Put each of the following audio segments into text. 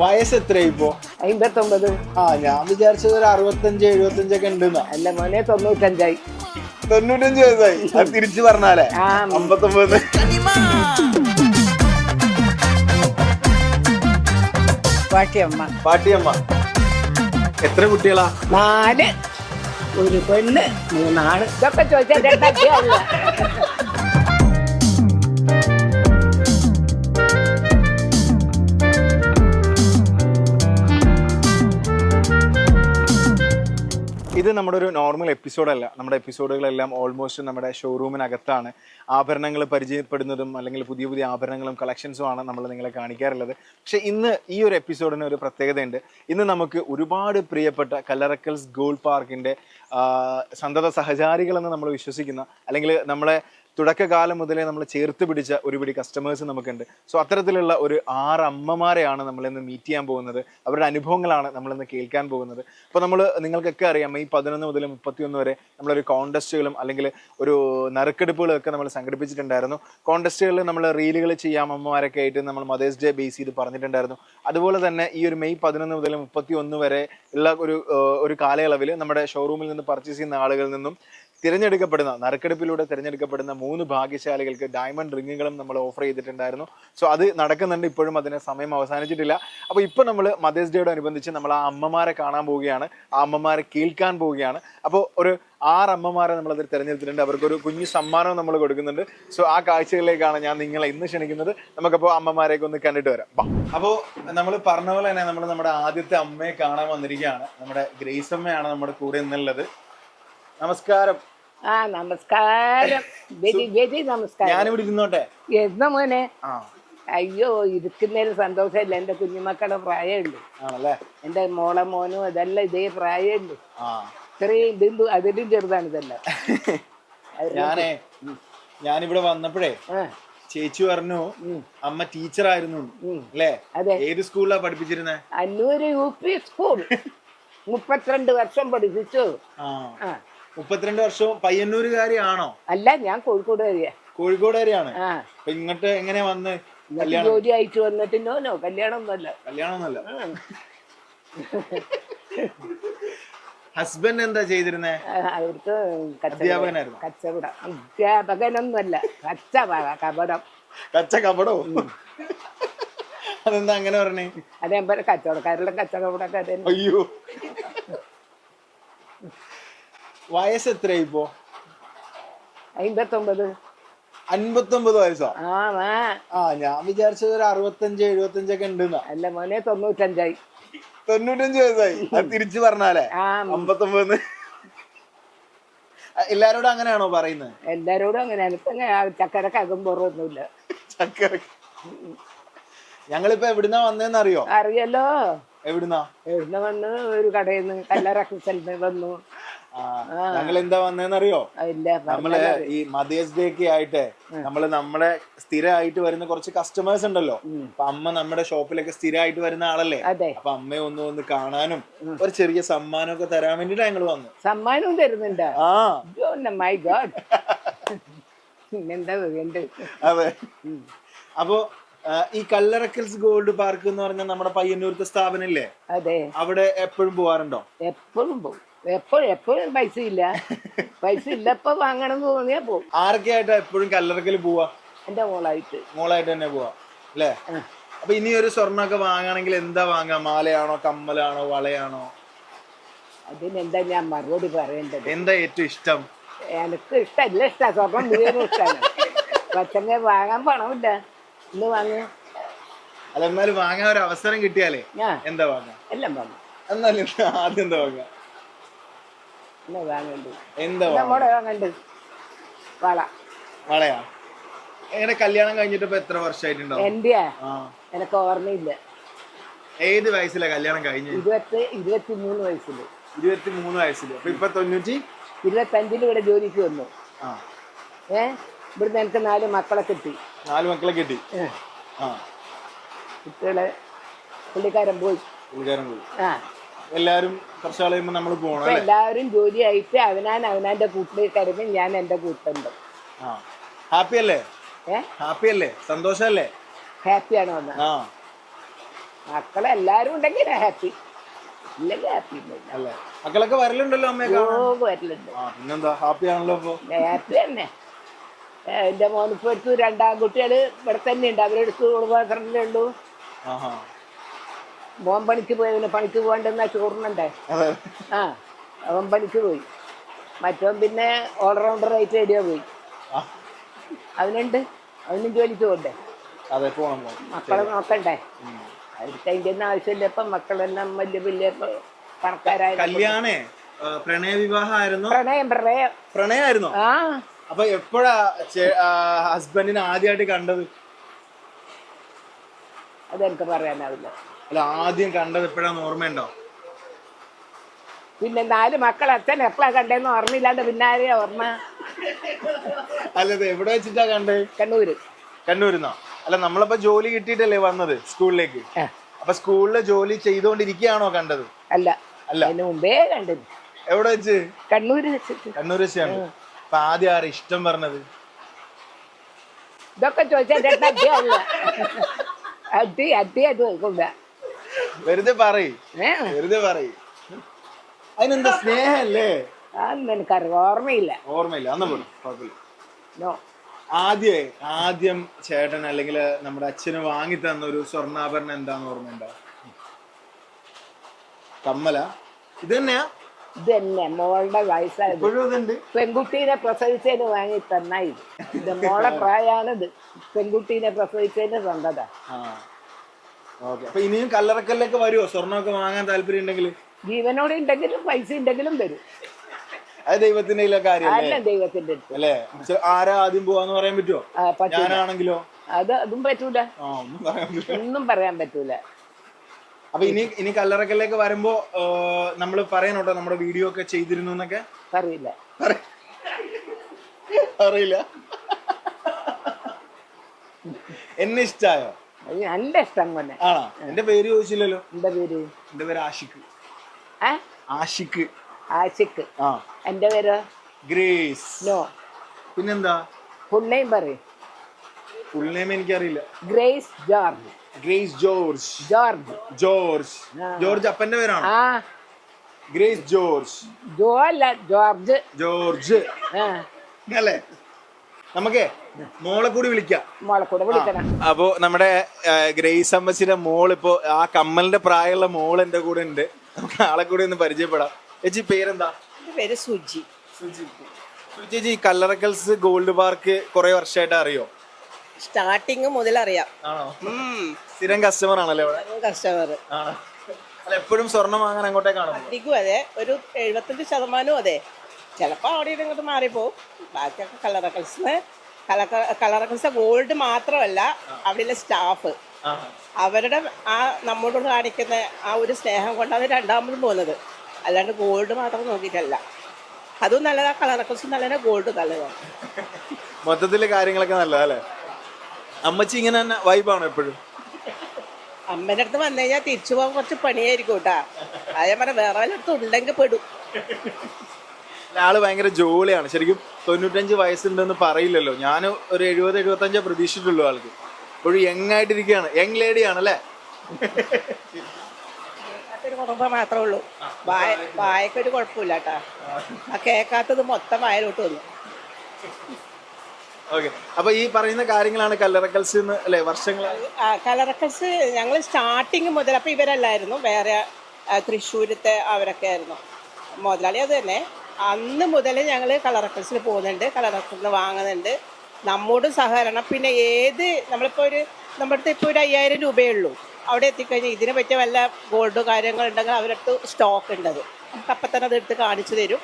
വയസ്സ് എത്രയായി ഇപ്പോ? അമ്പത്തൊമ്പത് ആ ഞാൻ വിചാരിച്ചത് ഒരു അറുപത്തഞ്ച് എഴുപത്തഞ്ചൊക്കെ ഉണ്ടെന്നാ. അല്ല മോനെ തൊണ്ണൂറ്റഞ്ചായി. തൊണ്ണൂറ്റഞ്ച് വയസ്സായി. അത് തിരിച്ചു പറഞ്ഞാലേ? അമ്പത്തൊമ്പത്. പാട്ടിയമ്മ. പാട്ടിയമ്മ. എത്ര കുട്ടികളാ? നാല്. ഒരു പെണ്ണ് മൂന്നാണ്. ഇതൊക്കെ ചോദിച്ചാൽ ഇത് നമ്മുടെ ഒരു നോർമൽ എപ്പിസോഡല്ല നമ്മുടെ എപ്പിസോഡുകളെല്ലാം ഓൾമോസ്റ്റ് നമ്മുടെ ഷോറൂമിനകത്താണ് ആഭരണങ്ങൾ പരിചയപ്പെടുന്നതും അല്ലെങ്കിൽ പുതിയ പുതിയ ആഭരണങ്ങളും കളക്ഷൻസും ആണ് നമ്മൾ നിങ്ങളെ കാണിക്കാറുള്ളത്. പക്ഷേ ഇന്ന് ഈ ഒരു എപ്പിസോഡിന് ഒരു പ്രത്യേകതയുണ്ട്. ഇന്ന് നമുക്ക് ഒരുപാട് പ്രിയപ്പെട്ട കല്ലറക്കൽസ് ഗോൾഡ് പാർക്കിന്റെ സന്തത സഹചാരികളെന്ന് നമ്മൾ വിശ്വസിക്കുന്ന അല്ലെങ്കിൽ നമ്മളെ തുടക്കകാലം മുതലേ നമ്മൾ ചേർത്ത് പിടിച്ച ഒരുപിടി കസ്റ്റമേഴ്സ് നമുക്കുണ്ട്. സോ അത്തരത്തിലുള്ള ഒരു ആറ് അമ്മമാരെയാണ് നമ്മൾ ഇന്ന് മീറ്റ് ചെയ്യാൻ പോകുന്നത്. അവരുടെ അനുഭവങ്ങളാണ് നമ്മൾ ഇന്ന് കേൾക്കാൻ പോകുന്നത്. അപ്പോൾ നമ്മൾ നിങ്ങൾക്കൊക്കെ അറിയാം ഈ പതിനൊന്ന് മുതൽ മുപ്പത്തിയൊന്ന് വരെ നമ്മളൊരു കോണ്ടസ്റ്റുകളും അല്ലെങ്കിൽ ഒരു നറുക്കെടുപ്പുകളും ഒക്കെ നമ്മൾ സംഘടിപ്പിച്ചിട്ടുണ്ടായിരുന്നു. കോണ്ടസ്റ്റുകളിൽ നമ്മൾ റീലുകൾ ചെയ്യാം അമ്മമാരൊക്കെ ആയിട്ട് നമ്മൾ മദേഴ്സ് ഡേ ബേസ് ചെയ്ത് പറഞ്ഞിട്ടുണ്ടായിരുന്നു. അതുപോലെ തന്നെ ഈ ഒരു മെയ് പതിനൊന്ന് മുതൽ മുപ്പത്തി ഒന്ന് വരെ ഉള്ള ഒരു ഒരു കാലയളവിൽ നമ്മുടെ ഷോറൂമിൽ നിന്ന് പർച്ചേസ് ചെയ്യുന്ന ആളുകളിൽ നിന്നും തിരഞ്ഞെടുക്കപ്പെടുന്ന നറുക്കെടുപ്പിലൂടെ തിരഞ്ഞെടുക്കപ്പെടുന്ന മൂന്ന് ഭാഗ്യശാലികൾക്ക് ഡയമണ്ട് റിങ്ങുകളും നമ്മൾ ഓഫർ ചെയ്തിട്ടുണ്ടായിരുന്നു. സോ അത് നടക്കുന്നുണ്ട്. ഇപ്പോഴും അതിന് സമയം അവസാനിച്ചിട്ടില്ല. അപ്പോൾ ഇപ്പോൾ നമ്മൾ മദേഴ്സ് ഡേയോട് അനുബന്ധിച്ച് നമ്മൾ ആ അമ്മമാരെ കാണാൻ പോവുകയാണ്. ആ അമ്മമാരെ കേൾക്കാൻ പോവുകയാണ്. അപ്പോൾ ഒരു ആറ് അമ്മമാരെ നമ്മൾ അതിൽ തിരഞ്ഞെടുത്തിട്ടുണ്ട്. അവർക്കൊരു കുഞ്ഞു സമ്മാനവും നമ്മൾ കൊടുക്കുന്നുണ്ട്. സോ ആ കാഴ്ചകളിലേക്കാണ് ഞാൻ നിങ്ങളെ ഇന്ന് ക്ഷണിക്കുന്നത്. നമുക്കപ്പോൾ അമ്മമാരെയൊക്കെ ഒന്ന് കണ്ടിട്ട് വരാം. അപ്പോൾ നമ്മൾ പറഞ്ഞ പോലെ തന്നെ നമ്മൾ നമ്മുടെ ആദ്യത്തെ അമ്മയെ കാണാൻ വന്നിരിക്കുകയാണ്. നമ്മുടെ ഗ്രേസ് അമ്മയാണ് നമ്മുടെ കൂടെ ഇന്നുള്ളത്. നമസ്കാരം. ആ നമസ്കാരം. വെരി വെരി നമസ്കാരം. ഞാനിവിടെ ഇരുന്നോട്ടെ? എന്നാ മോനെ? അയ്യോ ഇരിക്കുന്നതിൽ സന്തോഷമില്ല. എന്റെ കുഞ്ഞുമക്കളുടെ പ്രായമുണ്ട് എന്റെ എന്റെ മോളെ മോനും അതെല്ലാം ഇതേ പ്രായമുണ്ട് ഇത്രയും ബിന്ദു അതിലും ചെറുതാണ് ഇതെല്ലാം. ഞാനേ ഞാനിവിടെ വന്നപ്പോഴേ ചേച്ചി പറഞ്ഞു അമ്മ ടീച്ചർ ആയിരുന്നു അല്ലേ? അതെ. ഏത് സ്കൂളിലാ പഠിപ്പിച്ചിരുന്നേ? Annur U P school. മുപ്പത്തിരണ്ട് വർഷം പഠിപ്പിച്ചു. ആ. മുപ്പത്തിരണ്ട് വർഷവും പയ്യന്നൂരുകാരിയാണോ? അല്ല ഞാൻ കോഴിക്കോട് വരിക കോഴിക്കോടുകാരിയാണ്. ആ. അപ്പൊ ഇങ്ങോട്ട് എങ്ങനെ വന്ന് എന്നിട്ട് കല്യാണം? ജോലി അയച്ചു വന്നിട്ട് നോനോ കല്യാണം ഒന്നല്ല കല്യാണം ഒന്നല്ല. ഹസ്ബൻഡ് എന്താ ചെയ്തിരുന്നേ അവർക്ക് കച്ചവടം. അധ്യാപകനായിരുന്നു? കച്ചവടം. അധ്യാപകനൊന്നുമല്ല കച്ചവട കപടം കച്ച കപടോ അതെന്താ അങ്ങനെ പറഞ്ഞേ? അതേപോലെ കച്ചവടക്കാരുടെ കച്ചവടമൊക്കെ തന്നെ അയ്യോ. വയസ്സ് എത്രയായി ഇപ്പോ അമ്പത്തൊമ്പത് അൻപത്തൊമ്പത് വയസ്സോ? ആ മാ. ആ ഞാൻ വിചാരിച്ചത് ഒരു അറുപത്തഞ്ച് എഴുപത്തഞ്ചൊക്കെ ഉണ്ടെന്നാ. അല്ല മോനെ തൊണ്ണൂറ്റഞ്ചായി. തൊണ്ണൂറ്റഞ്ച് വയസ്സായി. അത് തിരിച്ചു പറഞ്ഞാലേ? ആ അമ്പത്തൊമ്പത് എല്ലാരോടും അങ്ങനെയാണോ പറയുന്നത്? എല്ലാരോടും അങ്ങനെയാണ്. എനിക്ക് ചക്കരക്കകം പുറമൊന്നുമില്ല ചക്കര ഞങ്ങളിപ്പോ എവിടുന്നാ വന്നേന്ന് അറിയോ അറിയല്ലോ. എവിടുന്നാ? എവിടുന്ന് വന്ന് ഒരു കടയിൽ നിന്ന് കല്ലറ വന്നു. ഞങ്ങൾ എന്താ വന്നേന്നറിയോ? നമ്മൾ ഈ മദേഴ്സ് ഡേ ഒക്കെ ആയിട്ട് നമ്മൾ നമ്മളെ സ്ഥിരമായിട്ട് വരുന്ന കുറച്ച് കസ്റ്റമേഴ്സ് ഉണ്ടല്ലോ. അപ്പൊ അമ്മ നമ്മുടെ ഷോപ്പിലൊക്കെ സ്ഥിരമായിട്ട് വരുന്ന ആളല്ലേ? അപ്പൊ അമ്മയെ ഒന്ന് ഒന്ന് കാണാനും ഒരു ചെറിയ സമ്മാനം ഒക്കെ തരാൻ വേണ്ടിട്ട് ഞങ്ങൾ വന്നു. സമ്മാനവും തരുന്നുണ്ട്. ആ. മൈ ഗോഡ് പിന്നെന്താ അതെ. അപ്പോ ഈ കല്ലറക്കൽസ് ഗോൾഡ് പാർക്ക് എന്ന് പറഞ്ഞ നമ്മുടെ പയ്യന്നൂരത്തെ സ്ഥാപനമില്ലേ അതെ. അവിടെ എപ്പോഴും പോവാറുണ്ടോ? എപ്പോഴും പോകും എപ്പോഴും എപ്പോഴും പൈസ ഇല്ല. പൈസ ഇല്ലപ്പോ വാങ്ങണം തോന്നിയാ പോകും ആരൊക്കെ ആയിട്ടാ എപ്പോഴും കല്ലറക്കൽ പോവാ? എന്റെ മോളായിട്ട്. മോളായിട്ട് തന്നെ പോവാ അല്ലേ. അപ്പൊ ഇനി ഒരു സ്വർണമൊക്കെ വാങ്ങണമെങ്കിൽ എന്താ വാങ്ങാ? മാലയാണോ കമ്മലാണോ വളയാണോ? അതിനെന്താ ഞാൻ മറുപടി പറയേണ്ടത്? എന്താ ഏറ്റവും ഇഷ്ടം? എനിക്ക് എല്ലാം ഇഷ്ടം. സ്വർണം മുഴുവനും ഇഷ്ടമാണ് പക്ഷെ വാങ്ങാൻ പണമില്ല. ഇന്ന് വാങ്ങ്. അല്ല എന്നാലും വാങ്ങാൻ ഒരു അവസരം കിട്ടിയാലേ എന്താ വാങ്ങാ? എല്ലാം വാങ്ങാം. എന്നാലും ആദ്യം എന്താ വാങ്ങാ? എന്നാ വാങ്ങണ്ട്. എന്താ നമ്മടെ വാങ്ങണ്ട്. വള. വളയാ? എങ്ങനെ കല്യാണം കഴിഞ്ഞിട്ട് ഇപ്പൊ എത്ര വർഷമായിട്ടുണ്ടാവും എന്റെയാ? ആ. എനിക്ക് ഓർമ്മയില്ല. ഏത് വയസ്സിലാ കല്യാണം കഴിഞ്ഞു ഇരുപത്തി ഇരുപത്തി മൂന്ന് വയസ്സിൽ ഇരുപത്തി മൂന്ന് വയസ്സിൽ അപ്പൊ ഇപ്പൊ തൊണ്ണൂറ്റി? ഇരുപത്തഞ്ചിൽ ഇവിടെ ജോലിക്ക് വന്നു. ഏ? ഇവിടുന്ന് എനിക്ക് നാല് മക്കളെ കിട്ടി. നാല് മക്കളെ കിട്ടി? കുട്ടികളെ പുള്ളിക്കാരൻ പോയി. പുള്ളിക്കാരൻ പോയി. ആ. എല്ലാരും കുറച്ച് കഴിയുമ്പോ നമ്മൾ പോകണം ഇപ്പൊ എല്ലാവരും ജോലിയായിട്ട് അവനാൻ അവനാന്റെ കൂട്ടിൽ കിടന്ന് ഞാൻ എന്റെ കൂട്ടുണ്ട്. ആ. ഹാപ്പി അല്ലേ? ഹാപ്പി അല്ലേ? സന്തോഷല്ലേ? ഹാപ്പിയാണ് വന്നത് ആ. മക്കളെല്ലാരും ഉണ്ടെങ്കിൽ ഹാപ്പി. ഇല്ലെങ്കിൽ ഹാപ്പി അല്ലേ? മക്കളൊക്കെ വരലുണ്ടല്ലോ അമ്മയെ ഓ കാണാൻ? വരലുണ്ട്. പിന്നെന്താ? ഹാപ്പി ആണല്ലോ അപ്പൊ ഹാപ്പി തന്നെ. എന്റെ മോനിപ്പോ എടുത്തു രണ്ടാം കുട്ടികൾ ഇവിടെ തന്നെ ഉണ്ട്. അവരുടെ ഉള്ളു മാത്രമല്ലേ ഉള്ളൂ. ആഹാ. മോൻ പണിക്ക് പോയി പിന്നെ പണിക്ക് പോകണ്ടെന്നാ ചോറിനുണ്ടേ ആ അവൻ പണിക്ക് പോയി. മറ്റവൻ പിന്നെ ഓൾറൗണ്ടറായിട്ട് റെഡിയാ പോയി. അവനുണ്ട് അവനും ജോലിക്ക് പോകണ്ടേ മക്കളെ നോക്കണ്ടേ? അവർക്ക് അതിന്റെ ഒന്നും ആവശ്യമില്ല. ഇപ്പം മക്കളെല്ലാം വലിയ വലിയ പണക്കാരായ കല്യാണേ ആ, പ്രണയ വിവാഹമായിരുന്നു പ്രണയം പ്രണയം. പ്രണയമായിരുന്നോ? ആ. അപ്പൊ എപ്പോഴാ ഹസ്ബൻഡിനെ ആദ്യമായിട്ട് കണ്ടത്? അതെനിക്ക് പറയാനാവില്ല. അല്ല ആദ്യം കണ്ടത് എപ്പോഴാന്ന് ഓർമ്മയുണ്ടോ പിന്നെ നാല് മക്കൾ അച്ഛൻ എപ്പോഴാ കണ്ടേന്ന് ഓർമ്മയില്ലാണ്ട് പിന്നെ ആരെയാ ഓർമ്മ അല്ലത് എവിടെ വെച്ചിട്ടാ കണ്ടേ കണ്ണൂര് കണ്ണൂരിന്നോ അല്ല നമ്മളിപ്പോ ജോലി കിട്ടിയിട്ടല്ലേ വന്നത് സ്കൂളിലേക്ക് അപ്പൊ സ്കൂളിലെ ജോലി ചെയ്തുകൊണ്ടിരിക്കുകയാണോ കണ്ടത് അല്ല അല്ല. അതിന് മുമ്പേ കണ്ടത് എവിടെ വെച്ച് കണ്ണൂര് വെച്ചിട്ട് കണ്ണൂര് വെച്ചാണ് അപ്പൊ ആദ്യം ആരാ ഇഷ്ടം പറഞ്ഞത് ഇതൊക്കെ ചോദിച്ചാൽ അടി അടി അത് കേൾക്കില്ല വെറുതെ പറയ്. വെറുതെ പറയ്. അതിനെന്താ സ്നേഹല്ലേ? അതൊന്നും എനിക്കറിയാം ഓർമ്മയില്ല. ഓർമ്മയില്ല. അന്ന് പോലും കുഴപ്പമില്ല. നോ. ആദ്യേ ആദ്യം ചേട്ടൻ അല്ലെങ്കിൽ നമ്മുടെ അച്ഛന് വാങ്ങി തന്ന ഒരു സ്വർണാഭരണം എന്താന്ന് ഓർമ്മയുണ്ടോ? കമ്മല? ഇത് തന്നെയാ ഇത് തന്നെ മോളുടെ വയസ്സായത്. ഇപ്പോഴും ഇതുണ്ട്. പെൺകുട്ടീനെ പ്രസവിച്ചതിന് വാങ്ങി തന്നായി ഇത് മോളെ പ്രായമാണിത്. പെൺകുട്ടീനെ പ്രസവിച്ചതിന് സ്വന്തത. ആ. ഓക്കെ. അപ്പൊ ഇനിയും കല്ലറക്കല്ലൊക്കെ വരുമോ സ്വർണമൊക്കെ വാങ്ങാൻ താല്പര്യം ഉണ്ടെങ്കിൽ? ജീവനോടെ ഉണ്ടെങ്കിലും പൈസ ഉണ്ടെങ്കിലും വരും അത് ദൈവത്തിന്റെ അല്ല? ദൈവത്തിന്റെ അടുത്ത്. അല്ലേ? ചെ- ആരാ ആദ്യം പോവാന്ന് പറയാൻ പറ്റുമോ ആ, പറ്റൂല. ഞാനാണെങ്കിലോ? അത് അതും പറ്റൂല. ആ ഒന്നും പറയാൻ പറ്റില്ല ഒന്നും പറയാൻ പറ്റൂല. അപ്പൊ ഇനി ഇനി കല്ലറക്കല്ലേക്ക് വരുമ്പോ നമ്മൾ പറയണോട്ടോ നമ്മുടെ വീഡിയോ ഒക്കെ ചെയ്തിരുന്നു എന്നൊക്കെ. അറിയില്ല പറ- അറിയില്ല എന്നെ ഇഷ്ടായോ? നല്ല ഇഷ്ടം പോലെ. ആണോ? എന്റെ പേര് ചോദിച്ചില്ലല്ലോ? എന്റെ പേര്? എന്റെ പേര് ആഷിഖ്. ആ ആഷിഖ്. ആശിക്ക് ആ. എന്റെ പേര്? ഗ്രേസ്. നോ. പിന്നെന്താ? ഫുൾ നെയിം പറയും. ഫുൾ നെയിം എനിക്കറിയില്ല. Grace George. Grace George. George. George. George അപ്പന്റെ പേരാണോ? ആ. Grace George. ജോ അല്ല ജോർജ്. ജോർജ്. ആ. അല്ലേ? നമുക്കേ മോളെ കൂടി വിളിക്കാം. മോളെ കൂടെ വിളിക്കണം. അപ്പോ നമ്മുടെ ഗ്രേസ് അമ്മച്ചിന്റെ മോൾ ഇപ്പോ ആ കമ്മലിന്റെ പ്രായമുള്ള മോൾ എന്റെ കൂടെ ഉണ്ട്. നമുക്ക് ആളെ കൂടി ഒന്ന് പരിചയപ്പെടാം. ചേച്ചി പേരെന്താ? പേര് സുജി. സുജി. ചേച്ചി കല്ലറക്കൽസ് ഗോൾഡ് പാർക്ക് കുറെ വർഷമായിട്ട് അറിയോ? സ്റ്റാർട്ടിങ് മുതൽ അറിയാം. ആണോ? സ്ഥിരം കസ്റ്റമർ ആണല്ലേ കസ്റ്റമർ അല്ല എപ്പോഴും സ്വർണം വാങ്ങാൻ അങ്ങോട്ടേക്കാണോ അധികം അതെ. ഒരു എഴുപത്തഞ്ച് ശതമാനവും അതെ. ചിലപ്പോൾ അവിടെ ഇവിടെ ഇങ്ങോട്ട് മാറിപ്പോവും. ബാക്കിയൊക്കെ കളറക്കൽസ് കളറക്കൽസ് ഗോൾഡ് മാത്രമല്ല അവിടെയുള്ള സ്റ്റാഫ് അവരുടെ ആ നമ്മോട് കാണിക്കുന്ന ആ ഒരു സ്നേഹം കൊണ്ടാണ് രണ്ടാമതും പോകുന്നത്. അല്ലാണ്ട് ഗോൾഡ് മാത്രം നോക്കിയിട്ടല്ല. അതും നല്ലതാ കളറക്കൽസും നല്ലതാണ് ഗോൾഡ് നല്ലതാണ് മൊത്തത്തിൽ കാര്യങ്ങളൊക്കെ നല്ലതല്ലേ അമ്മച്ചി ഇങ്ങനെ തന്നെ വൈബാണോ എപ്പോഴും? അമ്മേന്റെ അടുത്ത് വന്നു കഴിഞ്ഞാൽ തിരിച്ചു പോകാൻ കുറച്ച് പണിയായിരിക്കും കേട്ടാ. അതേ പറഞ്ഞ വേറെ വല്ലയിടത്തും ഉണ്ടെങ്കിൽ പെടും. ആൾ ഭയങ്കര ജോലിയാണ്. ശരിക്കും തൊണ്ണൂറ്റഞ്ച് വയസ്സുണ്ടെന്ന് പറയില്ലല്ലോ. ഞാൻ ഒരു എഴുപത് എഴുപത്തഞ്ചേ പ്രതീക്ഷിച്ചിട്ടുള്ളൂ ആൾക്ക്. ഇപ്പോഴും യങ് ആയിട്ടിരിക്കുകയാണ് യങ് ലേഡിയാണ് അല്ലേ? ഒരു മാത്രമേ ഉള്ളൂ. വായ വായക്കൊരു കുഴപ്പമില്ല കേട്ടാ ആ കേൾക്കാത്തത് മൊത്തം വായലോട്ട് വന്നു. ഓക്കെ. അപ്പൊ ഈ പറയുന്ന കാര്യങ്ങളാണ് കല്ലറക്കൽസ് അല്ലെ വർഷങ്ങളായി കലറക്കൽസ് ഞങ്ങൾ സ്റ്റാർട്ടിങ് മുതൽ അപ്പൊ ഇവരല്ലായിരുന്നു. വേറെ തൃശ്ശൂരത്തെ അവരൊക്കെ ആയിരുന്നു. മുതലാളി അത് തന്നെ. അന്ന് മുതൽ ഞങ്ങൾ കളറക്കൽസിൽ പോകുന്നുണ്ട് കളറക്കൽസിൽ വാങ്ങുന്നുണ്ട്. നമ്മോട് സഹകരണം. പിന്നെ ഏത് നമ്മളിപ്പോൾ ഒരു നമ്മുടെ അടുത്ത് ഇപ്പോൾ ഒരു അയ്യായിരം രൂപയേ ഉള്ളൂ. അവിടെ എത്തിക്കഴിഞ്ഞാൽ ഇതിനെ പറ്റിയ വല്ല ഗോൾഡ് കാര്യങ്ങളുണ്ടെങ്കിൽ അവരടുത്ത് സ്റ്റോക്ക് ഉണ്ടത്. അത് നമുക്ക് അപ്പം തന്നെ അതെടുത്ത് കാണിച്ചു തരും.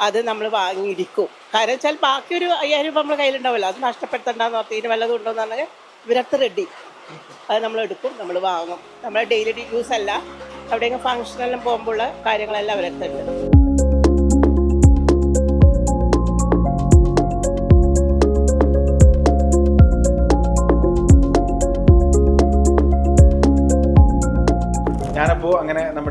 അത് നമ്മൾ വാങ്ങിയിരിക്കും. കാരണം വെച്ചാൽ ബാക്കി ഒരു അയ്യായിരം രൂപ നമ്മുടെ കയ്യിലുണ്ടാവില്ല അത് നഷ്ടപ്പെടുത്തണ്ടെന്ന് പറഞ്ഞാൽ ഇതിന് വല്ലതും ഉണ്ടോ എന്ന് പറഞ്ഞാൽ ഇവരടുത്ത് റെഡി അത് നമ്മൾ എടുക്കും നമ്മൾ വാങ്ങും. നമ്മളെ ഡെയിലി യൂസ് അല്ല. എവിടെയെങ്കിലും ഫംഗ്ഷനെല്ലാം പോകുമ്പോൾ കാര്യങ്ങളെല്ലാം അവരടുത്തുണ്ട്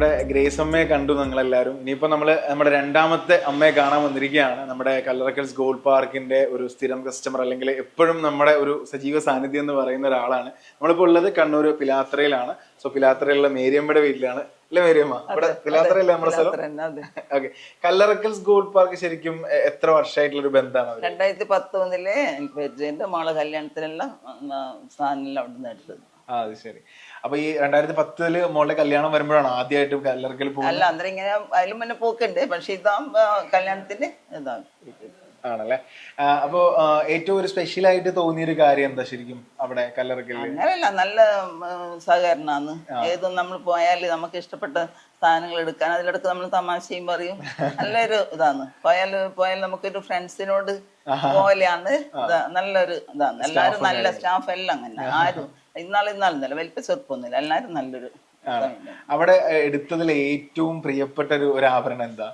നമ്മുടെ ഗ്രേസ് അമ്മയെ കണ്ടു നിങ്ങളെല്ലാവരും. ഇനിയിപ്പോ നമ്മൾ നമ്മുടെ രണ്ടാമത്തെ അമ്മയെ കാണാൻ വന്നിരിക്കുകയാണ്. നമ്മുടെ കല്ലറക്കൽസ് ഗോൾഡ് പാർക്കിന്റെ ഒരു സ്ഥിരം കസ്റ്റമർ അല്ലെങ്കിൽ എപ്പോഴും നമ്മുടെ ഒരു സജീവ സാന്നിധ്യം എന്ന് പറയുന്ന ഒരാളാണ്. നമ്മളിപ്പോ ഉള്ളത് കണ്ണൂർ പിലാത്രയിലാണ്. സോ പിലാത്രയിലുള്ള മേരിയമ്മയുടെ വീട്ടിലാണ്. അല്ലേ മേരിയമ്മ? ഇവിടെ പിലാത്രയല്ലേ നമ്മുടെ സ്ഥലം? ഓക്കെ കല്ലറക്കൽസ് ഗോൾഡ് പാർക്ക് ശരിക്കും എത്ര വർഷമായിട്ടുള്ള ഒരു ബന്ധമാണ് രണ്ടായിരത്തി പത്തൊന്നിലെ എനിക്ക് പരിചയം മോളെ കല്യാണത്തിനെല്ലാം അവിടെ നിന്ന് എടുത്തത്. അത് ശരി. അപ്പൊ ഈ രണ്ടായിരത്തി പത്തിൽ മോളുടെ കല്യാണം വരുമ്പോഴാണ് ആദ്യമായിട്ട് കല്ലറക്കൽ പോകുന്നത് അല്ല അന്നേരം ഇങ്ങനെ അതിലും മുന്നേ പോക്കുണ്ട്. പക്ഷെ ഇതാ ആ, കല്യാണത്തിന് ഇതാ ആണല്ലേ? ആ, അപ്പോ ആ, ഏറ്റവും ഒരു സ്പെഷ്യൽ ആയിട്ട് തോന്നിയ ഒരു കാര്യം എന്താ ശരിക്കും അവിടെ കല്ലറക്കൽ അങ്ങനെയല്ല നല്ല സഹകരണമാണ്. ഏതും നമ്മൾ പോയാൽ നമുക്ക് ഇഷ്ടപ്പെട്ട സാധനങ്ങൾ എടുക്കാൻ അതിലെടുക്ക് നമ്മൾ തമാശയും പറയും. നല്ലൊരു ഇതാണ്. പോയാൽ പോയാൽ നമുക്കൊരു ഫ്രണ്ട്സിനോട് പോലെയാണ് ഇതാ, നല്ലൊരു ഇതാണ്. എല്ലാവരും നല്ല സ്റ്റാഫ് എല്ലാം അങ്ങനെ. ആരും ഇന്നാൾ ഇന്നാളെന്നല്ല വലിയ ചെറുപ്പമൊന്നുമില്ല എല്ലാവരും നല്ലൊരു. അവിടെ എടുത്തതിൽ ഏറ്റവും പ്രിയപ്പെട്ട ഒരു ഒരു ആഭരണം എന്താ?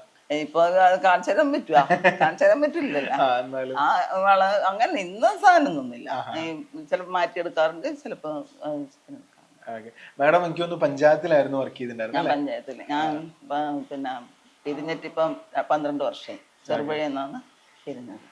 ഇപ്പൊ കാണിച്ചു തരാൻ പറ്റുക കാണിച്ചു തരാൻ പറ്റില്ലല്ലോ. ആ വള അങ്ങനെ ഇന്ന സാധനമൊന്നുമില്ല ചിലപ്പോ മാറ്റിയെടുക്കാറുണ്ട് ചിലപ്പോ മാഡം എനിക്ക് തോന്നുന്നു പഞ്ചായത്തിലായിരുന്നു വർക്ക് ചെയ്തിട്ടുണ്ടായിരുന്നു ഞാൻ പഞ്ചായത്തിൽ. ഞാൻ പിന്നെ പിരിഞ്ഞിട്ട് ഇപ്പം പന്ത്രണ്ട് വർഷം ചെറുപുഴ എന്നാണ് പിരിഞ്ഞത്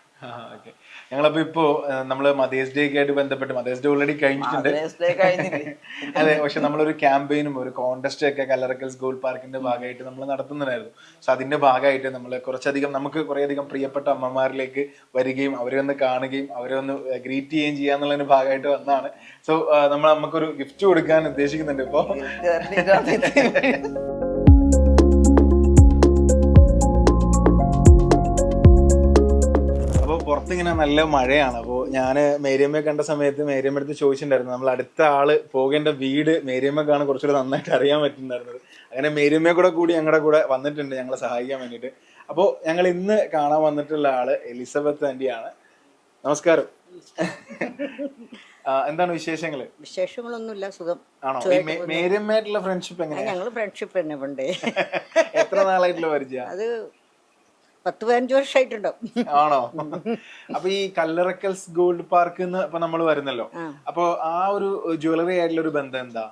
ഓക്കെ. ഞങ്ങളപ്പോ ഇപ്പോ നമ്മൾ മദേഴ്സ് ഡേ ഒക്കെ ആയിട്ട് ബന്ധപ്പെട്ട് മദേഴ്സ് ഡേ ഓൾറെഡി കഴിഞ്ഞിട്ടുണ്ട്. അതെ പക്ഷെ നമ്മളൊരു ക്യാമ്പയിനും ഒരു കോണ്ടസ്റ്റും ഒക്കെ കല്ലറക്കൽ സ്കൂൾ പാർക്കിന്റെ ഭാഗമായിട്ട് നമ്മൾ നടത്തുന്നുണ്ടായിരുന്നു. സോ അതിന്റെ ഭാഗമായിട്ട് നമ്മൾ കുറച്ചധികം നമുക്ക് കുറേയധികം പ്രിയപ്പെട്ട അമ്മമാരിലേക്ക് വരികയും അവരെ ഒന്ന് കാണുകയും അവരെ ഒന്ന് ഗ്രീറ്റ് ചെയ്യുകയും ചെയ്യാന്നുള്ളതിന്റെ ഭാഗമായിട്ട് വന്നതാണ്. സോ നമ്മൾ നമുക്കൊരു ഗിഫ്റ്റ് കൊടുക്കാൻ ഉദ്ദേശിക്കുന്നുണ്ട് ഇപ്പോ. പുറത്തിങ്ങനെ നല്ല മഴയാണ്. അപ്പോൾ ഞാൻ മേരിയമ്മയെ കണ്ട സമയത്ത് മേരിയമ്മ അടുത്ത് ചോദിച്ചിട്ടുണ്ടായിരുന്നു. നമ്മൾ അടുത്ത ആൾ പോകേണ്ട വീട് മേരിയമ്മക്കാണ് കുറച്ചുകൂടെ നന്നായിട്ട് അറിയാൻ പറ്റുന്നുണ്ടായിരുന്നത്. അങ്ങനെ മേരിയമ്മയെ കൂടെ കൂടി ഞങ്ങളുടെ കൂടെ വന്നിട്ടുണ്ട്. ഞങ്ങളെ സഹായിക്കാൻ വേണ്ടിയിട്ട്. അപ്പോൾ ഞങ്ങൾ ഇന്ന് കാണാൻ വന്നിട്ടുള്ള ആൾ എലിസബത്ത് ആന്റിയാണ്. നമസ്കാരം. എന്താണ് വിശേഷങ്ങൾ? വിശേഷങ്ങളൊന്നുമില്ല. സുഖം. ആണോ? മേരിയമ്മയായിട്ടുള്ള ഫ്രണ്ട്ഷിപ്പ് എങ്ങനെയാ? ഞങ്ങൾ ഫ്രണ്ട്ഷിപ്പ് തന്നെ പണ്ടേ എത്ര നാളായിട്ടുള്ള പരിചയം? അത് പത്ത് പതിനഞ്ച് വർഷമായിട്ടുണ്ടാവും ആണോ? അപ്പൊ ഈ കല്ലറക്കൽസ് ഗോൾഡ് പാർക്ക് എന്ന് ഇപ്പൊ നമ്മൾ വരുന്നല്ലോ. അപ്പൊ ആ ഒരു ജ്വല്ലറി ആയിട്ടുള്ള ഒരു ബന്ധം എന്താ?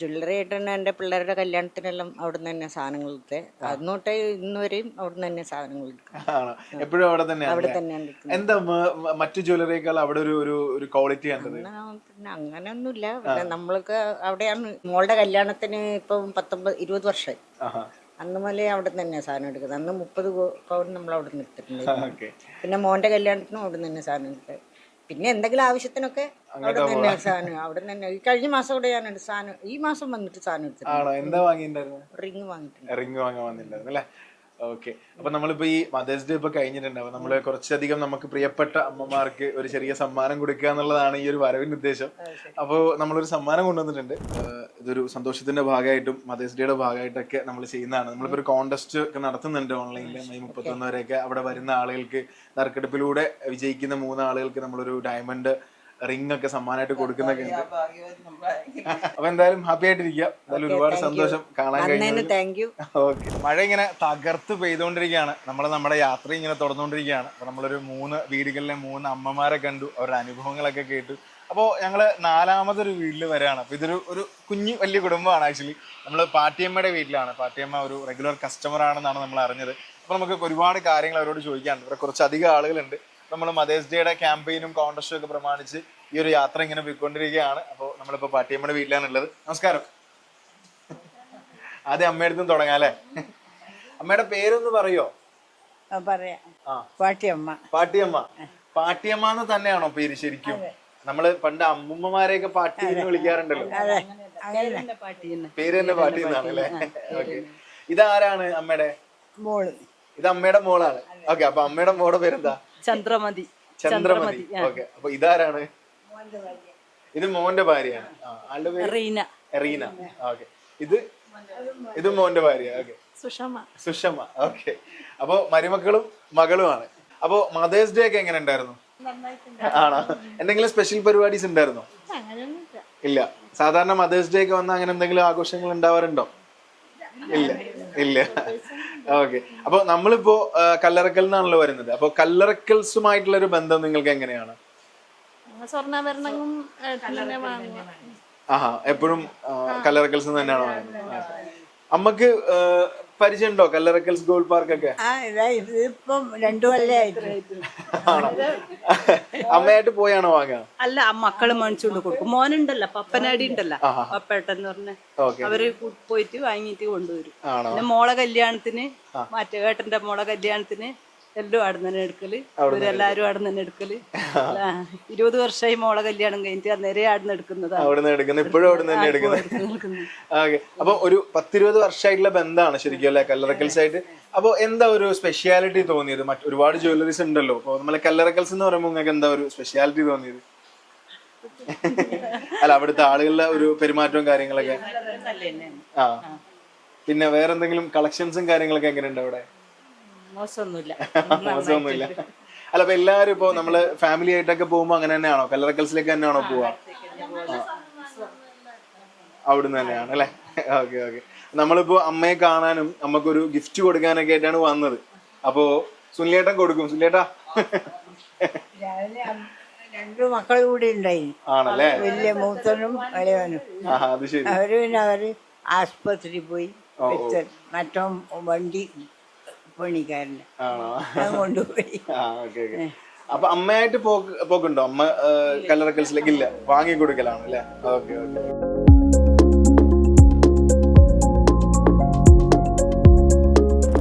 ജ്വല്ലറി ആയിട്ട് തന്നെ എന്റെ പിള്ളേരുടെ കല്യാണത്തിനെല്ലാം അവിടെ നിന്ന് തന്നെ സാധനങ്ങൾ എടുത്തേ. അന്നോട്ടേ ഇന്ന് വരെയും അവിടെ നിന്ന് തന്നെ സാധനങ്ങൾ എപ്പോഴും അവിടെ തന്നെ അവിടെ തന്നെയാണ് എന്താ മറ്റു ജ്വല്ലറിയേക്കാൾ അവിടെ ഒരു ഒരു ഒരു ക്വാളിറ്റി പിന്നെ അങ്ങനെയൊന്നുമില്ല നമ്മൾക്ക് അവിടെയാണ് മോളുടെ കല്യാണത്തിന് ഇപ്പം പത്തൊമ്പത് ഇരുപത് വർഷമായി. അന്ന് മുതലേ അവിടെ നിന്ന് തന്നെ സാധനം എടുക്കുന്നത്. അന്ന് മുപ്പത് പൗണ്ട് നമ്മൾ അവിടെ നിന്ന് എടുത്തിട്ടുണ്ട് പിന്നെ മോന്റെ കല്യാണത്തിനും അവിടെ നിന്ന് തന്നെ സാധനം എടുത്തത് പിന്നെ എന്തെങ്കിലും ആവശ്യത്തിനൊക്കെ അവിടെ തന്നെ സാധനം അവിടെ തന്നെ. ഈ കഴിഞ്ഞ മാസം കൂടെ ഞാൻ സാധനം ഈ മാസം വന്നിട്ട് സാധനം എടുത്തിട്ടുണ്ട്. റിങ് വാങ്ങിയിട്ടുണ്ട്. റിങ് വാങ്ങാൻ വന്നിട്ടുണ്ടായിരുന്നു അല്ലേ? ഓക്കെ അപ്പൊ നമ്മളിപ്പോ ഈ മദേഴ്സ് ഡേ ഇപ്പൊ കഴിഞ്ഞിട്ടുണ്ട്. അപ്പൊ നമ്മൾ കുറച്ചധികം നമുക്ക് പ്രിയപ്പെട്ട അമ്മമാർക്ക് ഒരു ചെറിയ സമ്മാനം കൊടുക്കുക എന്നുള്ളതാണ് ഈ ഒരു വരവിന്റെ ഉദ്ദേശം. അപ്പോൾ നമ്മളൊരു സമ്മാനം കൊണ്ടുവന്നിട്ടുണ്ട്. ഇതൊരു സന്തോഷത്തിന്റെ ഭാഗമായിട്ടും മദേഴ്സ് ഡേയുടെ ഭാഗമായിട്ടൊക്കെ നമ്മൾ ചെയ്യുന്നതാണ്. നമ്മളിപ്പോ ഒരു കോൺടെസ്റ്റ് ഒക്കെ നടത്തുന്നുണ്ട് ഓൺലൈനിൽ മെയ് മുപ്പത്തൊന്ന് വരെയൊക്കെ അവിടെ വരുന്ന ആളുകൾക്ക് നറുക്കെടുപ്പിലൂടെ വിജയിക്കുന്ന മൂന്ന് ആളുകൾക്ക് നമ്മളൊരു ഡയമണ്ട് റിംഗ് ഒക്കെ സമ്മാനമായിട്ട് കൊടുക്കുന്നൊക്കെ ഉണ്ട്. അപ്പൊ എന്തായാലും ഹാപ്പി ആയിട്ടിരിക്കുക എന്തായാലും ഒരുപാട് സന്തോഷം. കാണാൻ കഴിഞ്ഞു താങ്ക് യു ഓക്കെ മഴ ഇങ്ങനെ തകർത്ത് പെയ്തുകൊണ്ടിരിക്കുകയാണ്. നമ്മൾ നമ്മുടെ യാത്ര ഇങ്ങനെ തുടർന്നുകൊണ്ടിരിക്കുകയാണ്. അപ്പൊ നമ്മളൊരു മൂന്ന് വീടുകളിലെ മൂന്ന് അമ്മമാരെ കണ്ടു. അവരുടെ അനുഭവങ്ങളൊക്കെ കേട്ടു. അപ്പോൾ ഞങ്ങൾ നാലാമതൊരു വീട്ടിൽ വരാണ് അപ്പോൾ ഇതൊരു ഒരു കുഞ്ഞു വലിയ കുടുംബമാണ് ആക്ച്വലി നമ്മൾ പാട്ടിയമ്മയുടെ വീട്ടിലാണ്. പാട്ടിയമ്മ ഒരു റെഗുലർ കസ്റ്റമർ ആണെന്നാണ് നമ്മൾ അറിഞ്ഞത്. അപ്പോൾ നമുക്ക് ഒരുപാട് കാര്യങ്ങൾ അവരോട് ചോദിക്കാനുണ്ട്. ഇവിടെ കുറച്ചധികം ആളുകളുണ്ട്. നമ്മൾ മദേഴ്സ് ഡേയുടെ ക്യാമ്പയിനും കോൺടസ്റ്റും ഒക്കെ പ്രമാണിച്ച് ഈ ഒരു യാത്ര ഇങ്ങനെ പോയിക്കൊണ്ടിരിക്കുകയാണ്. അപ്പോൾ നമ്മളിപ്പോൾ പാട്ടിയമ്മയുടെ വീട്ടിലാണുള്ളത്. നമസ്കാരം. ആദ്യം അമ്മയുടെ തുടങ്ങാം അല്ലേ? അമ്മയുടെ പേരൊന്ന് പറയോ? പാട്ടിയമ്മ. പാട്ടിയമ്മ. പാട്ടിയമ്മ എന്ന് തന്നെയാണോ പേര് ശരിക്കും? നമ്മൾ പണ്ട് അമ്മുമ്മമാരെയൊക്കെ പാട്ടി എന്ന് വിളിക്കാറുണ്ടല്ലോ. പേര് തന്നെ പാട്ടി എന്നാണ് അല്ലേ? ഓക്കെ ഇതാരാണ് അമ്മയുടെ? മോൾ. ഇത് അമ്മയുടെ മോളാണ്. ഓക്കെ അപ്പൊ അമ്മയുടെ മോളുടെ പേരെന്താ? ചന്ദ്രമതി. ചന്ദ്രമതി. ഓക്കെ. അപ്പൊ ഇതാരാണ്? ഇത് മോന്റെ ഭാര്യയാണ്. ആ, ആളുടെ പേര്? റീന. എറീന ഓക്കെ. ഇത് ഇത് മോന്റെ ഭാര്യ. ഓക്കെ. സുഷമ. സുഷമ. ഓക്കെ. അപ്പോ മരുമക്കളും മകളുമാണ്. അപ്പോ മദേഴ്സ് ഡേ ഒക്കെ എങ്ങനെ ഉണ്ടായിരുന്നു? ആണോ? എന്തെങ്കിലും സ്പെഷ്യൽ പരിപാടീസ് ഉണ്ടായിരുന്നോ? ഇല്ല. സാധാരണ മദേഴ്സ് ഡേ ഒക്കെ വന്ന അങ്ങനെ എന്തെങ്കിലും ആഘോഷങ്ങൾ ഉണ്ടാവാറുണ്ടോ? ഇല്ല. ഇല്ല. ഓക്കെ. അപ്പൊ നമ്മളിപ്പോ കല്ലറക്കൽ നിന്നാണല്ലോ വരുന്നത്. അപ്പൊ കല്ലറക്കൽസുമായിട്ടുള്ള ഒരു ബന്ധം നിങ്ങൾക്ക് എങ്ങനെയാണ്? സ്വർണാഭരണങ്ങളും ആഹാ എപ്പോഴും കല്ലറക്കൽസ് തന്നെയാണോ? അമ്മയ്ക്ക് പരിചയമുണ്ടോ? കല്ലറക്കൽസ് ഗോൾഡ് പാർക്ക് ഒക്കെ ആ ഇതാ ഇതിപ്പം രണ്ടു അമ്മയായിട്ട് പോയാണോ വാങ്ങാ? അല്ല ആ മക്കൾ മേടിച്ചുകൊണ്ട് കൊടുക്കും. മോനുണ്ടല്ലോ പപ്പനാടി ഉണ്ടല്ലോ. പപ്പേട്ടെന്ന് പറഞ്ഞ അവർ പോയിട്ട് വാങ്ങിയിട്ട് കൊണ്ടുവരും. പിന്നെ മോളെ കല്യാണത്തിന് മറ്റേ ഏട്ടന്റെ മോളെ കല്യാണത്തിന് എല്ലാം അവിടെ തന്നെ എടുക്കൽ. ഇവരെല്ലാരും അവിടെ തന്നെ എടുക്കൽ. ഇരുപത് വർഷമായി മോളെ കല്യാണം കഴിഞ്ഞിട്ട് നേരെ അവിടെ നിന്ന് എടുക്കുന്നതാ അവിടെ നിന്ന് എടുക്കുന്നത്. ഇപ്പോഴും അവിടെ തന്നെ എടുക്കുന്നത്. ഓക്കെ. അപ്പൊ ഒരു പത്തിരുപത് വർഷമായിട്ടുള്ള ബന്ധമാണ് ശരിക്കും അല്ലെ? കല്ലറക്കൽസ് ആയിട്ട്. അപ്പൊ എന്താ ഒരു സ്പെഷ്യാലിറ്റി തോന്നിയത്? മറ്റ് ഒരുപാട് ജ്വല്ലറീസ് ഉണ്ടല്ലോ. അപ്പൊ നമ്മളെ കല്ലറക്കൽസ് എന്ന് പറയുമ്പോൾ നിങ്ങൾക്ക് എന്താ ഒരു സ്പെഷ്യാലിറ്റി തോന്നിയത്? അല്ല അവിടുത്തെ ആളുകളുടെ ഒരു പെരുമാറ്റവും കാര്യങ്ങളൊക്കെ. ആ. പിന്നെ വേറെന്തെങ്കിലും കളക്ഷൻസും കാര്യങ്ങളൊക്കെ എങ്ങനെയുണ്ട് അവിടെ? മോശമൊന്നുമില്ല. മോശമൊന്നുമില്ല. അല്ല അപ്പൊ എല്ലാരും ഇപ്പൊ നമ്മൾ ഫാമിലി ആയിട്ടൊക്കെ പോകുമ്പോ അങ്ങനെ തന്നെയാണോ? കല്ലറക്കൽസിലേക്ക് തന്നെയാണോ പോവാ? അവിടുന്ന് തന്നെയാണ് അല്ലെ? Okay okay. നമ്മളിപ്പോ അമ്മയെ കാണാനും നമുക്കൊരു ഗിഫ്റ്റ് കൊടുക്കാനൊക്കെ ആയിട്ടാണ് വന്നത്. അപ്പോ സുനിലേട്ടൻ കൊടുക്കും. സുനിലേട്ടാ. രണ്ടു മക്കൾ കൂടി ഉണ്ടായി. ആണല്ലേ? വലിയ മൂത്തനും ഇളയവനും ആ അത് ശരി. അവർ പിന്നെ അവർ ആസ്പത്രി പോയി മറ്റോ വണ്ടി പണിക്കാരന്. അത് കൊണ്ടുപോയി. അപ്പൊ അമ്മയായിട്ട് പോക്ക് പോക്കുണ്ടോ? അമ്മ കല്ലറക്കൽസിലേക്ക് ഇല്ല. വാങ്ങി കൊടുക്കലാണ് അല്ലേ? Okay okay.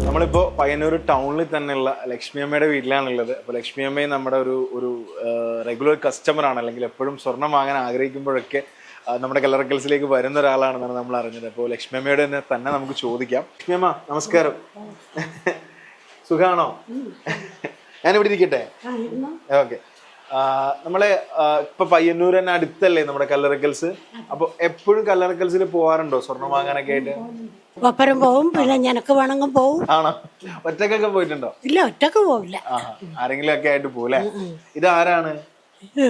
നമ്മളിപ്പോ പയ്യന്നൂർ ടൗണിൽ തന്നെയുള്ള ലക്ഷ്മി അമ്മയുടെ വീട്ടിലാണുള്ളത്. അപ്പൊ ലക്ഷ്മി അമ്മയും നമ്മുടെ ഒരു ഒരു റെഗുലർ കസ്റ്റമർ ആണ്. അല്ലെങ്കിൽ എപ്പോഴും സ്വർണം വാങ്ങാൻ ആഗ്രഹിക്കുമ്പോഴൊക്കെ നമ്മുടെ കല്ലറക്കൽസിലേക്ക് വരുന്ന ഒരാളാണെന്നാണ് നമ്മൾ അറിഞ്ഞത്. അപ്പോൾ ലക്ഷ്മി അമ്മയോട് തന്നെ തന്നെ നമുക്ക് ചോദിക്കാം. ലക്ഷ്മി അമ്മ നമസ്കാരം. സുഖാണോ? ഞാനിവിടെ ഇരിക്കട്ടെ? ഓക്കെ. നമ്മളെ ഇപ്പൊ പയ്യന്നൂർ തന്നെ അടുത്തല്ലേ നമ്മുടെ കല്ലറക്കൽസ് അപ്പൊ എപ്പോഴും കല്ലറക്കൽസിൽ പോവാറുണ്ടോ? സ്വർണം വാങ്ങാനൊക്കെ ആയിട്ട്? ഒപ്പരം പോവും പിന്നെ ഞനക്ക് വേണമെങ്കിൽ പോവും. ആണോ? ഒറ്റക്കൊക്കെ പോയിട്ടുണ്ടോ? ഇല്ല ഒറ്റയ്ക്ക് പോവില്ല. ആരെങ്കിലും ഒക്കെ ആയിട്ട് പോലെ ഇത് ആരാണ്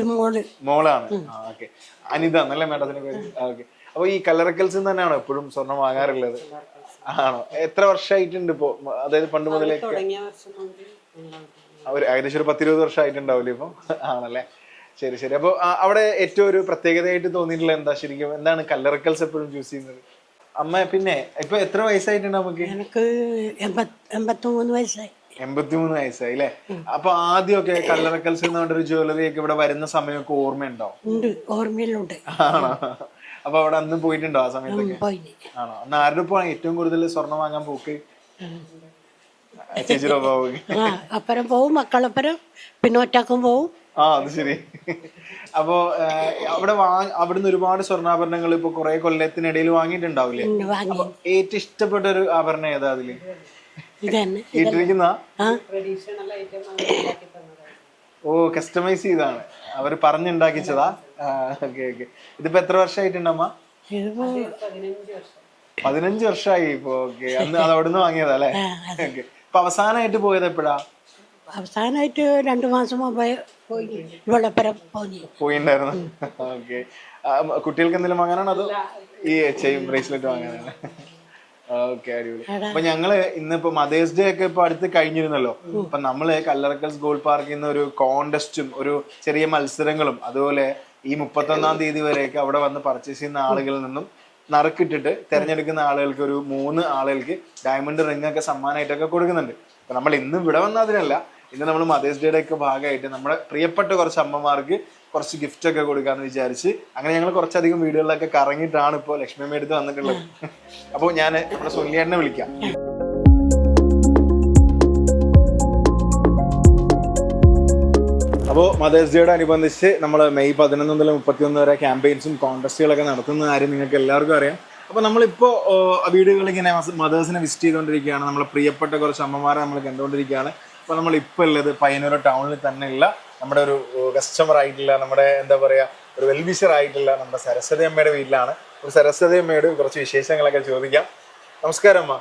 മോൾ. മോളാണ്. ഓക്കെ. അനിത എന്നല്ലേ മേഡത്തിന്റെ പേര്? ഓക്കെ. അപ്പൊ ഈ കല്ലറക്കൽസ് തന്നെയാണോ എപ്പോഴും സ്വർണം വാങ്ങാറുള്ളത്? ആണോ? എത്ര വർഷമായിട്ടുണ്ട് ഇപ്പോ? അതായത് പണ്ട് മുതലേ ഒരു ഏകദേശം ഒരു പത്തിരുപത് വർഷമായിട്ടുണ്ടാവില്ല ഇപ്പം? ആണല്ലേ. ശരി ശരി. അപ്പൊ അവിടെ ഏറ്റവും ഒരു പ്രത്യേകതയായിട്ട് തോന്നിയിട്ടുള്ള എന്താ ശരിക്കും? എന്താണ് കല്ലറക്കൽസ് എപ്പോഴും ചൂസ് ചെയ്യുന്നത്? അമ്മ പിന്നെ ഇപ്പൊ എത്ര വയസ്സായിട്ടുണ്ട് നമുക്ക്? എനിക്ക് എൺപത്തി മൂന്ന് വയസ്സായി. എൺപത്തിമൂന്ന് വയസ്സായി അല്ലേ അപ്പൊ ആദ്യമൊക്കെ കല്ലറക്കൽസ് എന്ന് പറഞ്ഞൊരു ജ്വല്ലറി ഒക്കെ ഇവിടെ വരുന്ന സമയമൊക്കെ ഓർമ്മയുണ്ടോ? ഉണ്ട് ഓർമ്മയിലുണ്ട്. ആണോ? അപ്പൊ അവിടെ അന്ന് പോയിട്ടുണ്ടോ ആ സമയത്തൊക്കെ? ആണോ? അന്ന് ആരുടെ ഒപ്പമാണ് ഏറ്റവും കൂടുതൽ സ്വർണം വാങ്ങാൻ പോക്ക്? ചേച്ചിയുടെ അപ്പരം പോവും മക്കളപ്പരം പിന്നെ ഒറ്റക്കും പോവും. ആ അത് ശരി. അപ്പോ അവിടെ വാങ്ങ അവിടുന്ന് ഒരുപാട് സ്വർണാഭരണങ്ങൾ ഇപ്പൊ കുറെ കൊല്ലത്തിനിടയിൽ വാങ്ങിയിട്ടുണ്ടാവില്ലേ? ഏറ്റവും ഇഷ്ടപ്പെട്ട ഒരു ആഭരണം ഏതാ അതിൽ? ഇത് തന്നെ ഇട്ടിരിക്കുന്ന ഓ കസ്റ്റമൈസ് ചെയ്താണ്. അവർ പറഞ്ഞുണ്ടാക്കിച്ചതാ. ഓക്കെ ഓക്കെ ഇതിപ്പോ എത്ര വർഷമായിട്ടുണ്ടമ്മ പതിനഞ്ച് വർഷമായി ഇപ്പൊ ഓക്കെ അന്ന് അത് അവിടുന്ന് വാങ്ങിയതാ അല്ലേ? ഓക്കെ അപ്പൊ അവസാനമായിട്ട് പോയത് എപ്പോഴാ? അവസാനമായിട്ട് രണ്ടു മാസം മുമ്പേ പോയി. വെള്ളപ്പരം പോയി. പോയിണ്ടായിരുന്നു. ഓക്കെ കുട്ടികൾക്ക് എന്തെങ്കിലും വാങ്ങാനാണോ അതോ ഈ ചെയിൻ ബ്രേസ്ലെറ്റ് വാങ്ങാനാണ്? ഓക്കെ അടിപൊളി. അപ്പൊ ഞങ്ങൾ ഇന്നിപ്പോ മദേഴ്സ് ഡേ ഒക്കെ ഇപ്പൊ അടുത്ത് കഴിഞ്ഞിരുന്നല്ലോ. അപ്പൊ നമ്മൾ കല്ലറക്കൽസ് ഗോൾ പാർക്കിൽ നിന്ന് ഒരു കോണ്ടസ്റ്റും ഒരു ചെറിയ മത്സരങ്ങളും അതുപോലെ ഈ മുപ്പത്തൊന്നാം തീയതി വരെയൊക്കെ അവിടെ വന്ന് പർച്ചേസ് ചെയ്യുന്ന ആളുകളിൽ നിന്നും നറുക്കിട്ടിട്ട് തിരഞ്ഞെടുക്കുന്ന ആളുകൾക്ക് ഒരു മൂന്ന് ആളുകൾക്ക് ഡയമണ്ട് റിംഗ് ഒക്കെ സമ്മാനമായിട്ടൊക്കെ കൊടുക്കുന്നുണ്ട്. അപ്പൊ നമ്മൾ ഇന്ന് ഇവിടെ വന്ന അതിനല്ല ഇന്ന് നമ്മൾ മദേഴ്സ് ഡേയുടെ ഒക്കെ ഭാഗമായിട്ട് നമ്മുടെ പ്രിയപ്പെട്ട കുറച്ച് അമ്മമാർക്ക് കുറച്ച് ഗിഫ്റ്റ് ഒക്കെ കൊടുക്കാന്ന് വിചാരിച്ച് അങ്ങനെ ഞങ്ങൾ കുറച്ചധികം വീടുകളിലൊക്കെ കറങ്ങിയിട്ടാണ് ഇപ്പോൾ ലക്ഷ്മി അമ്മ എടുത്ത് വന്നിട്ടുള്ളത്. അപ്പോൾ ഞാൻ നമ്മുടെ സുനിലേട്ടനെ വിളിക്കാം. അപ്പോൾ മദേഴ്സ് ഡേയോട് അനുബന്ധിച്ച് നമ്മൾ മെയ് പതിനൊന്ന് മുതൽ മുപ്പത്തിയൊന്ന് വരെ ക്യാമ്പയിൻസും കോൺടസ്റ്റുകളൊക്കെ നടത്തുന്ന കാര്യം നിങ്ങൾക്ക് എല്ലാവർക്കും അറിയാം. അപ്പോൾ നമ്മളിപ്പോൾ വീടുകളിൽ ഇങ്ങനെ മദേഴ്സിനെ വിസിറ്റ് ചെയ്തുകൊണ്ടിരിക്കുകയാണ്. നമ്മളെ പ്രിയപ്പെട്ട കുറച്ച് അമ്മമാരെ നമ്മൾ കണ്ടുകൊണ്ടിരിക്കുകയാണ്. അപ്പോൾ നമ്മൾ ഇപ്പോൾ ഉള്ളത് പയ്യന്നൂർ ടൗണിൽ തന്നെയുള്ള നമ്മുടെ ഒരു കസ്റ്റമർ ആയിട്ടുള്ള നമ്മുടെ എന്താ പറയുക ഒരു വെൽവിഷർ ആയിട്ടുള്ള നമ്മുടെ സരസ്വതി അമ്മയുടെ വീട്ടിലാണ്. ഒരു സരസ്വതി അമ്മയോട് കുറച്ച് വിശേഷങ്ങളൊക്കെ ചോദിക്കാം. നമസ്കാരം അമ്മ.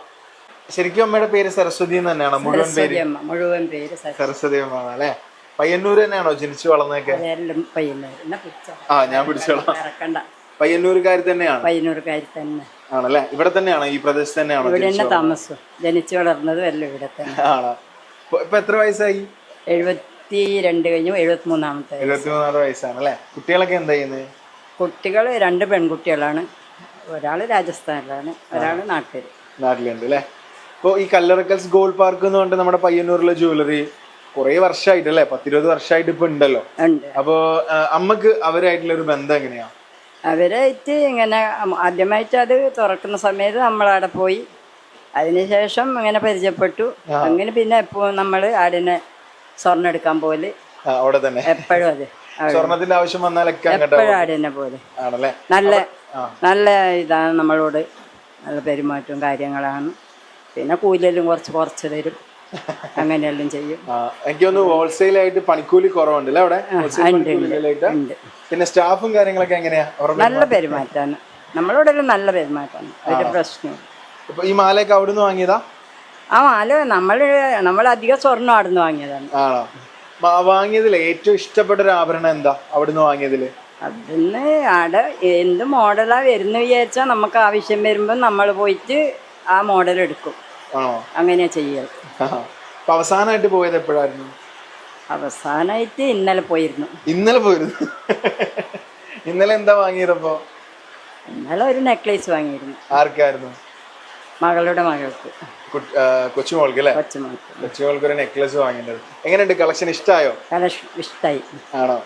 ശരിക്കും അമ്മയുടെ പേര് സരസ്വതി എന്ന് തന്നെയാണോ? മുഴുവൻ പേര്? മുഴുവൻ പേര് സരസ്വതി. അമ്മ അല്ലേ പയ്യന്നൂർ തന്നെയാണോ ജനിച്ചു വളർന്നൊക്കെ ആ ഞാൻ പിടിച്ചോളാം. പയ്യന്നൂർക്കാരി തന്നെയാണ്? പയ്യന്നൂർക്കാരി തന്നെ. ആണല്ലേ? ഇവിടെ തന്നെയാണോ? ഈ പ്രദേശത്ത് തന്നെയാണോ ഇവിടെ തന്നെ താമസം. ജനിച്ചു വളർന്നതും എല്ലാം ഇവിടെ തന്നെ. ആണോ? ഇപ്പൊ- എത്ര വയസ്സായി? എഴുപത്തി രണ്ട് കഴിഞ്ഞു എഴുപത്തി മൂന്നാമത്തെ എഴുപത്തി മൂന്നാമത്തെ വയസ്സാണ് അല്ലേ? കുട്ടികളൊക്കെ എന്താ ചെയ്യുന്നത് കുട്ടികൾ രണ്ട് പെൺകുട്ടികളാണ്. ഒരാൾ രാജസ്ഥാനിലാണ് ഒരാൾ നാട്ടിൽ നാട്ടിലുണ്ട് അല്ലേ? ഇപ്പോൾ ഈ കല്ലറക്കൽസ് ഗോൾഡ് പാർക്ക് എന്ന് പറഞ്ഞിട്ട് നമ്മുടെ പയ്യന്നൂരിലെ ജ്വല്ലറി കുറേ വർഷമായിട്ട് അല്ലേ? പത്തിരുപത് വർഷമായിട്ട് ഇപ്പൊ ഉണ്ടല്ലോ. അപ്പോൾ അപ്പോ അമ്മയ്ക്ക് അവരായിട്ടുള്ള ഒരു ബന്ധം എങ്ങനെയാ? അവരായിട്ട് ഇങ്ങനെ ആദ്യമായിട്ട് അത് തുറക്കുന്ന സമയത്ത് നമ്മളവിടെ പോയി അതിനുശേഷം അങ്ങനെ പരിചയപ്പെട്ടു. അങ്ങനെ പിന്നെ എപ്പോ നമ്മൾ ആടിനെ സ്വർണം എടുക്കാൻ പോലെ അവിടെ തന്നെ. എപ്പോഴും അതെ. സ്വർണത്തിന്റെ ആവശ്യം വന്നാലൊക്കെ എപ്പോഴും ആടിനെ പോലെ. ആണല്ലേ? നല്ല നല്ല ഇതാണ് നമ്മളോട്. നല്ല പെരുമാറ്റവും കാര്യങ്ങളാണ്. പിന്നെ കൂലിയെല്ലാം കുറച്ച് കുറച്ച് തരും. അങ്ങനെയെല്ലാം ചെയ്യും. എനിക്ക് തോന്നുന്നു ഹോൾസെയിൽ ആയിട്ട് പണിക്കൂലി കുറവുണ്ട് അല്ലേ അവിടെ. പിന്നെ സ്റ്റാഫും കാര്യങ്ങളൊക്കെ എങ്ങനെയാ? നല്ല പെരുമാറ്റാണ് നമ്മളോടെല്ലാം നല്ല പെരുമാറ്റമാണ്. ഒരു പ്രശ്നവും ഇപ്പൊ ഈ മാലയൊക്കെ അവിടുന്ന് വാങ്ങിയതാ? ആ മാല നമ്മൾ നമ്മൾ അധികം സ്വർണം അവിടുന്ന് വാങ്ങിയതാണ്. ആണോ? വാങ്ങിയതിൽ ഏറ്റവും ഇഷ്ടപ്പെട്ട ഒരു ആഭരണം എന്താ? അവിടുന്ന് വാങ്ങിയതിൽ? അതിന്ന് ആടെ എന്ത് മോഡലാ വരുന്ന വിചാരിച്ചാൽ നമുക്ക് ആവശ്യം വരുമ്പോൾ നമ്മൾ പോയിട്ട് ആ മോഡൽ എടുക്കും. അങ്ങനെയാ. അപ്പൊ അവസാനമായിട്ട് പോയത് എപ്പോഴായിരുന്നു? അവസാനമായിട്ട് ഇന്നലെ പോയിരുന്നു. ഇന്നലെ പോയിരുന്നു. ഇന്നലെ എന്താ വാങ്ങിയതപ്പോ? ഇന്നലെ ഒരു നെക്ലേസ് വാങ്ങിയിരുന്നു. ആർക്കായിരുന്നു? മകളുടെ മകൾക്ക്. കൊച്ചുമോൾക്ക് അല്ലേ? കൊച്ചുമോൾക്ക്. ഒരു നെക്ലസ് വാങ്ങിയത് എങ്ങനെയുണ്ട് കളക്ഷൻ? ഇഷ്ടായോ? കളക്ഷൻ ഇഷ്ടമായി ആണോ?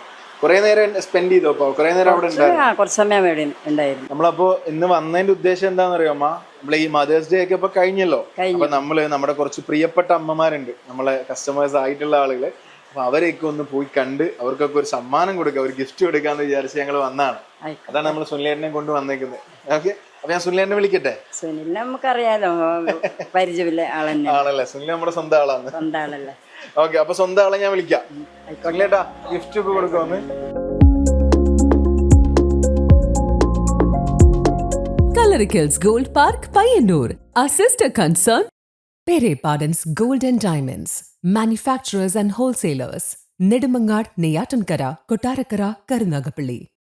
കുറെ നേരം സ്പെൻഡ് ചെയ്തോ അപ്പൊ കുറെ നേരം അവിടെ ഉണ്ടായിരുന്നു? കുറച്ച് സമയം ഉണ്ടായിരുന്നു. നമ്മളപ്പോ ഇന്ന് വന്നതിന്റെ ഉദ്ദേശം എന്താണെന്നറിയോ അമ്മ? നമ്മളെ ഈ മദേഴ്സ് ഡേ ഒക്കെ ഇപ്പൊ കഴിഞ്ഞല്ലോ. അപ്പൊ നമ്മൾ നമ്മുടെ കുറച്ച് പ്രിയപ്പെട്ട അമ്മമാരുണ്ട്. നമ്മളെ കസ്റ്റമേഴ്സ് ആയിട്ടുള്ള ആളുകൾ. അപ്പൊ അവരെയൊക്കെ ഒന്ന് പോയി കണ്ട് അവർക്കൊക്കെ ഒരു സമ്മാനം കൊടുക്കുക ഒരു ഗിഫ്റ്റ് കൊടുക്കാന്ന് വിചാരിച്ച് ഞങ്ങൾ വന്നാണ് അതാണ് നമ്മൾ സുനിലേട്ടനെ കൊണ്ട് വന്നേക്കുന്നത്. ഓക്കെ? ഞാൻ സുനിലിനെ വിളിക്കട്ടെ? സുനില നമുക്കറിയാലോ പരിചയമില്ല ആളെന്നെ. ആണല്ലേ? സുനില നമ്മുടെ സ്വന്തം ആളാണ്. സ്വന്തം ആളല്ലേ ഓക്കെ ഞാൻ വിളിക്കാം. ഏട്ടാ ഗിഫ്റ്റ് ഒക്കെ കൊടുക്കാമെന്ന് കലറിക്കൽസ് gold park Payyanur assist concern പെരേ പാഡൻസ് gold diamonds manufacturers and wholesalers Nedumangad Neyyattinkara Kottarakkara Karunagappally